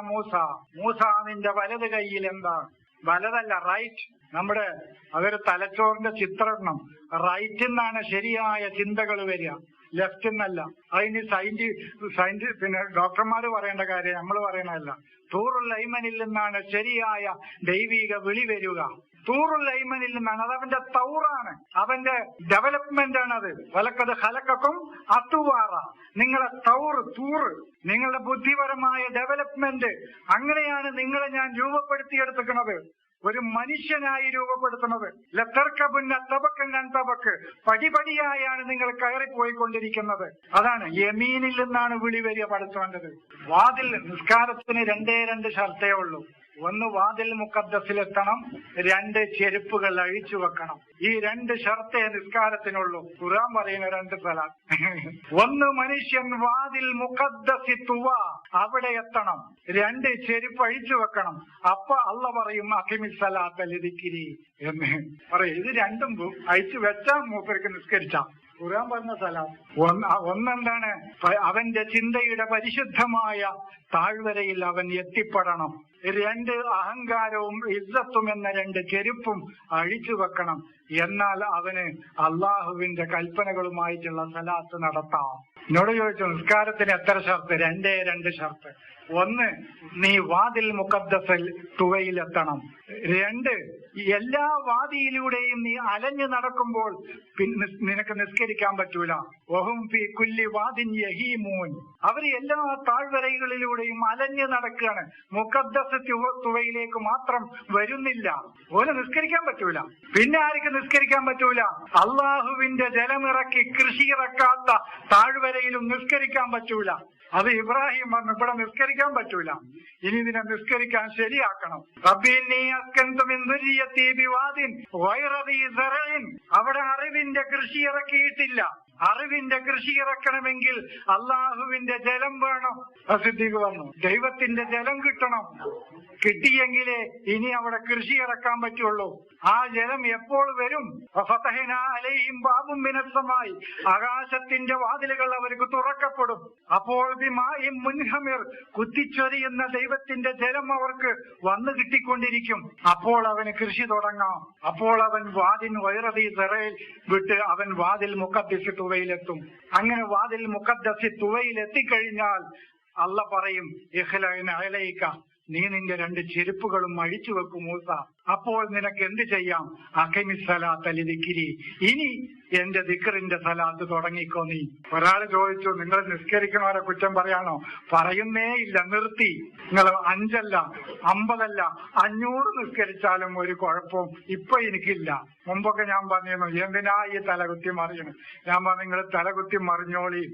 മൂസ. മൂസ വലത് കൈയിൽ എന്താ? വലതല്ല റൈറ്റ് നമ്മുടെ അതൊരു തലച്ചോറിന്റെ ചിത്രണം. റൈറ്റിൽ നിന്നാണ് ശരിയായ ചിന്തകൾ വരിക. ലെഫ്റ്റ് നിന്നല്ല അതിന് സയന്റി സയന്റി പിന്നെ ഡോക്ടർമാർ പറയേണ്ട കാര്യം നമ്മൾ പറയണതല്ല. തൂറുൽ ഐമനിൽ നിന്നാണ് ശരിയായ ദൈവിക വിളി വരിക. തൂറുൽ ഐമനിൽ നിന്നാണ്. അത് അവന്റെ തൗറാണ്. അവന്റെ ഡെവലപ്മെന്റ് ആണ് അത് വലക്കത് ഹലക്കും അത്തുവാറ. നിങ്ങളെ തൗറ് തൂറ് നിങ്ങളുടെ ബുദ്ധിപരമായ ഡെവലപ്മെന്റ് അങ്ങനെയാണ് നിങ്ങളെ ഞാൻ രൂപപ്പെടുത്തിയെടുത്തിരിക്കുന്നത്. ഒരു മനുഷ്യനായി രൂപപ്പെടുത്തുന്നത്. ലത്തർക്കബുന്ന തബക്കൻ തബക്ക് പടിപടിയായാണ് നിങ്ങൾ കയറിപ്പോയിക്കൊണ്ടിരിക്കുന്നത്. അതാണ് യമീനിൽ നിന്നാണ് വിളി വരിക പഠിച്ചോണ്ടത്. വാതിൽ നിസ്കാരത്തിന് രണ്ടേ രണ്ട് ഷർത്തേ ഉള്ളൂ. ഒന്ന് വാതിൽ മുക്കദ്ദസിലെത്തണം രണ്ട് ചെരുപ്പുകൾ അഴിച്ചു വെക്കണം. ഈ രണ്ട് ഷർത്തേ നിസ്കാരത്തിനുള്ളൂ. ഖുറാൻ പറയുന്ന രണ്ട് സ്ഥലം ഒന്ന് മനുഷ്യൻ വാതിൽ മുക്കദ്ദസി തുവ അവിടെ എത്തണം. രണ്ട് ചെരുപ്പ് അഴിച്ചു വെക്കണം. അപ്പൊ അള്ള പറയും അഖിമി സലാത്തലിരിക്കിരി എന്ന്. പറയും ഇത് രണ്ടും അഴിച്ചു വെച്ചാൽ മൂപ്പർക്ക് നിസ്കരിച്ചാം. ഖുറാൻ പറഞ്ഞ ഒന്ന് ഒന്നെന്താണ്? അവന്റെ ചിന്തയുടെ പരിശുദ്ധമായ താഴ്വരയിൽ അവൻ എത്തിപ്പെടണം. രണ്ട് അഹങ്കാരവും ഇസ്സത്തും എന്ന രണ്ട് ചെരുപ്പും അഴിച്ചു വെക്കണം. എന്നാൽ അവന് അള്ളാഹുവിന്റെ കൽപ്പനകളുമായിട്ടുള്ള സലാത്ത് നടത്താം. എന്നോട് ചോദിച്ചു നിസ്കാരത്തിന് എത്ര ഷർത്ത്? രണ്ടേ രണ്ട് ഷർത്ത്. ഒന്ന് നീ വാതിൽ മുക്കബ്ദസൽ തുവയിലെത്തണം രണ്ട് എല്ലാ വാതിയിലൂടെയും നീ അലഞ്ഞു നടക്കുമ്പോൾ നിനക്ക് നിസ്കരിക്കാൻ പറ്റൂല. ഒഹും ഫി കുല്ലി വാദിൻ യഹീമൂൻ. അവർ എല്ലാ താഴ്വരകളിലൂടെയും അലഞ്ഞു നടക്കുകയാണ് മുക്കബ്ദസ് തുകയിലേക്ക് മാത്രം വരുന്നില്ല. ഓന് നിസ്കരിക്കാൻ പറ്റൂല. പിന്നെ ആർക്ക് നിസ്കരിക്കാൻ പറ്റൂല? അള്ളാഹുവിന്റെ ജലമിറക്കി കൃഷി ഇറക്കാത്ത താഴ്വരയിലും നിസ്കരിക്കാൻ പറ്റൂല. അത് ഇബ്രാഹിം പറഞ്ഞു ഇവിടെ നിസ്കരിക്കാൻ പറ്റൂല. ഇനി ഇതിനെ നിസ്കരിക്കാൻ ശരിയാക്കണം. അവിടെ അറിവിന്റെ കൃഷി ഇറക്കിയിട്ടില്ല. അറിവിന്റെ കൃഷി ഇറക്കണമെങ്കിൽ അള്ളാഹുവിന്റെ ജലം വേണം. അസിദ്ദീഖ് വന്നു ദൈവത്തിന്റെ ജലം കിട്ടണം. കിട്ടിയെങ്കിലേ ഇനി അവിടെ കൃഷി ഇറക്കാൻ പറ്റുള്ളൂ. ആ ജലം എപ്പോൾ വരും? ബാബും മിനസ്സമായി. ആകാശത്തിന്റെ വാതിലുകൾ അവർക്ക് തുറക്കപ്പെടും. അപ്പോൾ കുത്തിച്ചൊരിയുന്ന ദൈവത്തിന്റെ ജലം അവർക്ക് വന്നു കിട്ടിക്കൊണ്ടിരിക്കും. അപ്പോൾ അവന് കൃഷി തുടങ്ങാം. അപ്പോൾ അവൻ വാതിൻ വൈറതി തെറയിൽ വിട്ട് അവൻ വാതിൽ മുക്കദ്ദസി തുവയിലെത്തും. അങ്ങനെ വാതിൽ മുക്കദ്ദസി തുവയിൽ എത്തിക്കഴിഞ്ഞാൽ അല്ല പറയും ഇഹ്ലൈന അലൈക. നീ നിന്റെ രണ്ട് ചെരുപ്പുകളും അഴിച്ചു വെക്കും മൂസ. അപ്പോൾ നിനക്ക് എന്ത് ചെയ്യാം? അഖമിസലാത്തലിരിക്കിരി ഇനി എന്റെ ദിക്കറിന്റെ സലാത്ത് തുടങ്ങിക്കോ നീ. ഒരാൾ ചോദിച്ചു നിങ്ങൾ നിസ്കരിക്കണവരെ കുറ്റം പറയാണോ പറയുന്നേ ഇല്ല നിർത്തി. നിങ്ങൾ അഞ്ചല്ല അമ്പതല്ല അഞ്ഞൂറ് നിസ്കരിച്ചാലും ഒരു കുഴപ്പവും ഇപ്പൊ എനിക്കില്ല. മുമ്പൊക്കെ ഞാൻ പറഞ്ഞിരുന്നു എന്തിനാ ഈ തലകുത്തി മറിയണം? ഞാൻ പറഞ്ഞു നിങ്ങൾ തലകുത്തി മറിഞ്ഞോളി.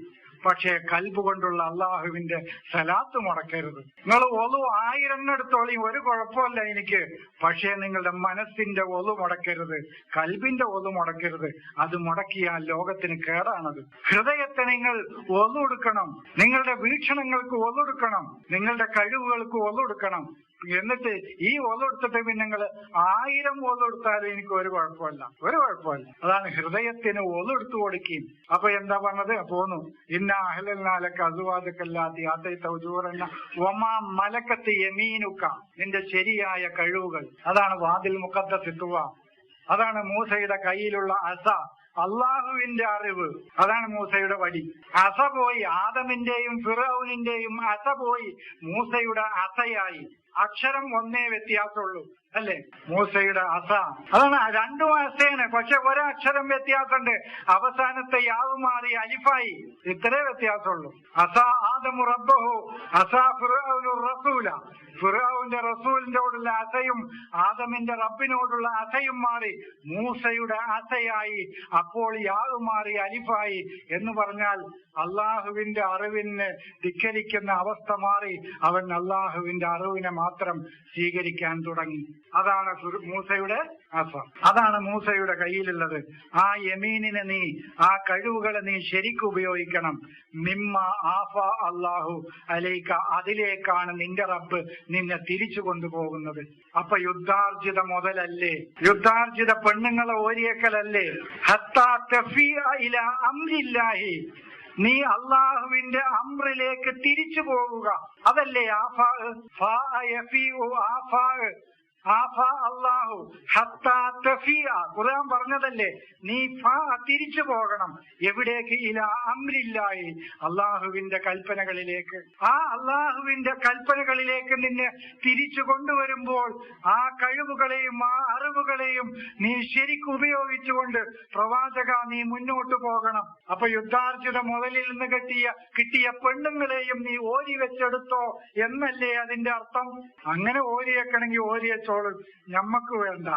പക്ഷേ കൽബ് കൊണ്ടുള്ള അള്ളാഹുവിന്റെ സലാത്ത് മുടക്കരുത് നിങ്ങൾ ഒതു ആയിരം എടുത്തോളി ഒരു കുഴപ്പമില്ല എനിക്ക്. പക്ഷേ നിങ്ങളുടെ മനസ്സിന്റെ ഒതു മുടക്കരുത്. കൽബിന്റെ ഒതു മുടക്കരുത്. അത് മുടക്കിയാൽ ലോകത്തിന് കേടാണത്. ഹൃദയത്തെ നിങ്ങൾ ഒതുകൊടുക്കണം നിങ്ങളുടെ വീക്ഷണങ്ങൾക്ക് ഒതുകൊടുക്കണം നിങ്ങളുടെ കഴിവുകൾക്ക് ഒതുകൊടുക്കണം എന്നിട്ട് ഈ ഒതെടുത്തിട്ട് പിന്നെ നിങ്ങൾ ആയിരം ഒതെടുത്താലും എനിക്ക് ഒരു കുഴപ്പമില്ല. ഒരു കുഴപ്പമില്ല. അതാണ് ഹൃദയത്തിന് ഒതെടുത്തു കൊടുക്കുകയും അപ്പൊ എന്താ പറഞ്ഞത്? പോന്നു ഇന്ന അഹലനാലക്ക് അസുവാദക്കല്ലാത്തി അതേ ഒമാ മലക്കത്ത് യമീനുക്ക. നിന്റെ ശരിയായ കഴിവുകൾ. അതാണ് വാതിൽ മുക്കദ്ദസിത്തുവ അതാണ് മൂസയുടെ കയ്യിലുള്ള അസ. അള്ളാഹുവിന്റെ അറിവ്. അതാണ് മൂസയുടെ വടി. അസ പോയി ആദമിന്റെയും ഫിറൌനിന്റെയും അസ പോയി മൂസയുടെ അസയായി. അക്ഷരം ഒന്നേ വ്യത്യാസമുള്ളൂ അല്ലെ? മൂസയുടെ അസ. അതാണ് രണ്ടും അസയാണ് പക്ഷെ ഒരക്ഷരം വ്യത്യാസമുണ്ട്. അവസാനത്തെ യാവ് മാറി അലിഫായി. ഇത്രേ വ്യത്യാസമുള്ളൂ. അസ ആദമു റബ്ബഹു അസ ഫിറൌനു റസൂല. ഫിറൌന്റെ റസൂലിനോടുള്ള അസയും ആദമിന്റെ റബ്ബിനോടുള്ള അസയും മാറി മൂസയുടെ അസയായി. അപ്പോൾ യാവ് മാറി അലിഫായി എന്ന് പറഞ്ഞാൽ അള്ളാഹുവിന്റെ അറിവിന് ധിക്കരിക്കുന്ന അവസ്ഥ മാറി അവൻ അള്ളാഹുവിന്റെ അറിവിനെ മാത്രം സ്വീകരിക്കാൻ തുടങ്ങി. അതാണ് മൂസയുടെ അസം അതാണ് മൂസയുടെ കയ്യിലുള്ളത്. ആ യമീനിനെ നീ ആ കഴിവുകളെ നീ ശരിക്കും ഉപയോഗിക്കണം. മിമ്മ ആഫ അള്ളാഹു അലൈക്ക അതിലേക്കാണ് നിന്റെ റബ്ബ് നിന്നെ തിരിച്ചു കൊണ്ടുപോകുന്നത്. അപ്പൊ യുദ്ധാർജിത മുതലല്ലേ? യുദ്ധാർജിത പെണ്ണുങ്ങളെ ഓരിയേക്കലല്ലേ? ഹത്താ നീ അള്ളാഹുവിന്റെ അമ്രിലേക്ക് തിരിച്ചു പോവുക. അതല്ലേ ആഫാ ആഫാ ഖുർആൻ പറഞ്ഞതല്ലേ? നീ തിരിച്ചു പോകണം. എവിടേക്ക്? ഇല അമ്രില്ലായി അള്ളാഹുവിന്റെ കൽപ്പനകളിലേക്ക്. ആ അള്ളാഹുവിന്റെ കൽപ്പനകളിലേക്ക് നിന്നെ തിരിച്ചു കൊണ്ടുവരുമ്പോൾ ആ കഴിവുകളെയും ആ അറിവുകളെയും നീ ശരിക്കും ഉപയോഗിച്ചുകൊണ്ട് പ്രവാചക നീ മുന്നോട്ട് പോകണം. അപ്പൊ യുദ്ധാർജിത മുതലിൽ നിന്ന് കിട്ടിയ കിട്ടിയ പെണ്ണുങ്ങളെയും നീ ഓരി വെച്ചെടുത്തോ എന്നല്ലേ അതിന്റെ അർത്ഥം? അങ്ങനെ ഓരിയേക്കണമെങ്കിൽ ഓരിയച്ചോളും ഞമ്മക്ക് വേണ്ട.